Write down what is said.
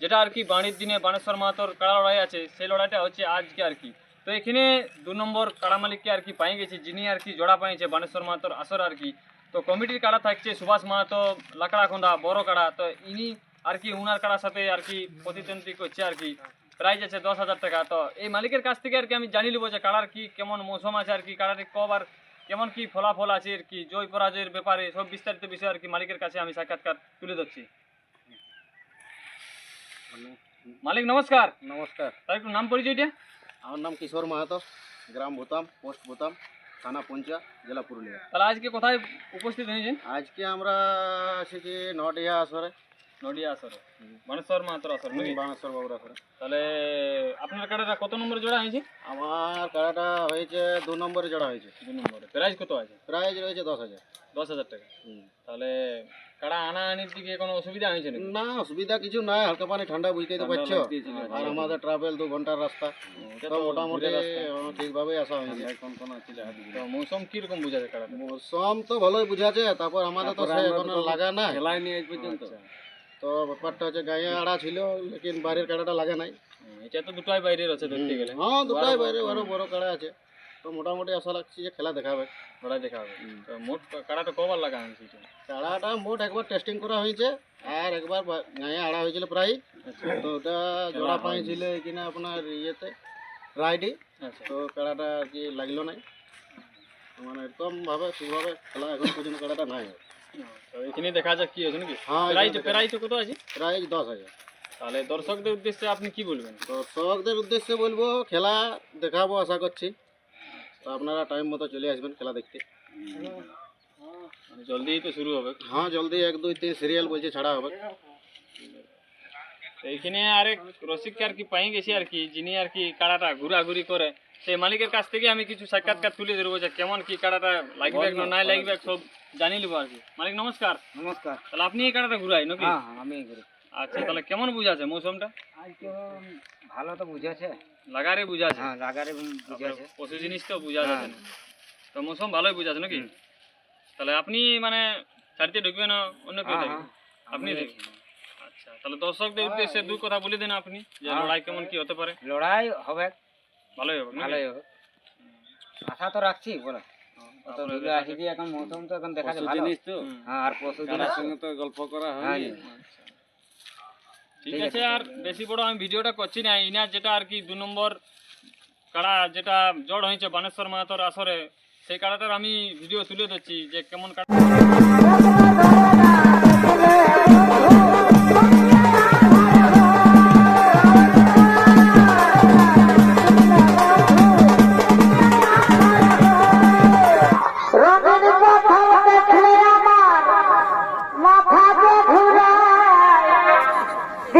যেটা আর কি বাণীর দিনে বানেশ্বর মাহাতোর কাড়া লড়াই আছে, সেই লড়াইটা হচ্ছে আজকে আর কি। তো এখানে দু নম্বর কাড়া মালিককে আর কি পাই গেছে, যিনি আর কি জোড়া পাইছে বানেশ্বর মাহাতোর আসর আর কি। তো কমিটির কাড়া থাকছে সুভাষ মাহাতো, লাকড়া খোন্দা, বড় কাড়া। তো ইনি আর কি উনার কাড়ার সাথে আর কি প্রতিদ্বন্দ্বী করছে আর কি। প্রাইজ আছে দশ হাজার টাকা। তো এই মালিকের কাছ থেকে আর কি আমি জানি নেব যে কাড়ার কি কেমন মৌসুম আছে আর কি, কাড়াটি কবার কেমন কি ফলাফল আছে আর কি, জয় পরাজয়ের ব্যাপারে সব বিস্তারিত বিষয় আর কি মালিকের কাছে আমি সাক্ষাৎকার তুলে ধরছি। মালিক নমস্কার নমস্কার তার একটু নাম পরিচয়টা আমার নাম কিশোর মাহাতো গ্রাম ভুতাম পোস্ট ভুতাম থানা পুঞ্চা জেলা পুরুলিয়া। তাহলে আজকে কোথায় উপস্থিত হয়েছেন? আজকে আমরা এসেছি নডিয়া আসরে। নডিয়া আসরে। মানেশ্বর মাহাতোর আসর নাকি? বানেশ্বর বাবুর আসরে। তাহলে আপনার কাড়াটা কত নম্বরে জোড়া হয়েছে? আমার কাড়াটা হয়েছে দু নম্বরে জোড়া হয়েছে। দু নম্বরে। প্রাইজ কত আছে? প্রাইজ রয়েছে দশ হাজার। দশ হাজার টাকা। তাহলে কাড়া আনা আনির দিকে কোনো অসুবিধা হয়েছে না অসুবিধা কিছু নাই হালকা পানি ঠান্ডা বুঝতেই তো পারছ। আর আমাদের ট্রাভেল দু ঘণ্টার রাস্তা। তো মোটামুটি ঠিকভাবেই আসা হয়েছে। তো মৌসুম কীরকম বোঝাছে কাড়াটা মৌসুম তো ভালোই বুঝাছে তারপর আমাদের তো সে এখনও লাগা না খেলায় নিয়ে পর্যন্ত। তো ব্যাপারটা হচ্ছে গায়ে আড়া ছিল লেকিন বাইরের কাড়াটা লাগে নাই। এটা তো দুটাই বাইরের আছে ধরতে গেলে। হ্যাঁ দুটাই বাইরে আরও বড় কাড়া আছে। তো মোটামুটি আশা লাগছে যে খেলা দেখাবে লড়াই দেখা হবে তো মোট কাড়াটা কবার লাগা হয়েছে কাড়াটা মোট একবার টেস্টিং করা হয়েছে আর একবার গায়ে আড়া হয়েছিল প্রায়। তো ওটা জোড়া পাইছিল এখানে আপনার ইয়েতে রাইডি আচ্ছা। তো কাড়াটা আর কি লাগল নাই। মানে এরকম ভাবে ঠিকভাবে খেলা এখন পর্যন্ত কাড়াটা নাই। তো এখানে দেখা যাক কি হয়েছে নাকি? হ্যাঁ প্রাইজ প্রাইজ কত আছে? প্রাইজ দশ হাজার। তাহলে দর্শকদের উদ্দেশ্যে আপনি কি বলবেন? দর্শকদের উদ্দেশ্যে বলব খেলা দেখাবো আশা করছি। তো আপনারা টাইম মতো চলে আসবেন খেলা দেখতে মানে জলদিই তো শুরু হবে হ্যাঁ জলদি এক দুই তিন সিরিয়াল বলছে ছাড়া হবে তো এইখানে আরেক রসিককে আর কি পাই গেছি আর কি যিনি আর কি কাড়াটা ঘুরাঘুরি করে সেই মালিকের কাছ থেকে আমি কিছু সাক্ষাৎকার তুলে ধরবো যে কেমন কি কাড়াটা লাগবে না নাই লাগবে সব জানি নেব আর কি মালিক নমস্কার নমস্কার তাহলে আপনি এই কাড়াটা ঘুরাই নাকি হ্যাঁ আমি ঘুরে আচ্ছা তাহলে কেমন বুঝাছে মৌসুমটা? ভালো তো বুঝেছে লাগারে বুঝাছে হ্যাঁ লাগারে তারপরে পশু জিনিস তো বুঝা যাবে না তো মৌসুম ভালোই বুঝাছে নাকি? তাহলে আপনি মানে ছাড়তে ঢুকবে না অন্য কেউ আপনি দেখবেন আচ্ছা তাহলে দর্শকদের উদ্দেশ্যে দুই কথা বলে দেন আপনি যে লড়াই কেমন কি হতে পারে? লড়াই হবে। ভালোই হবে? ভালোই হবে। আশা তো রাখছি বলে। এখন মৌসুম তো এখন দেখা যায় ভালো। তো। হ্যাঁ আর পশু জিনিস সঙ্গে তো গল্প করা হ্যাঁ। ঠিক আছে, আর বেশি বড় আমি ভিডিওটা করছি না। ইনার যেটা আর কি দু নম্বর কাড়া যেটা জড় হয়েছে বানেশ্বর মাহাতর আসরে, সেই কাড়াটার আমি ভিডিও তুলে ধরছি যে কেমন কাড়া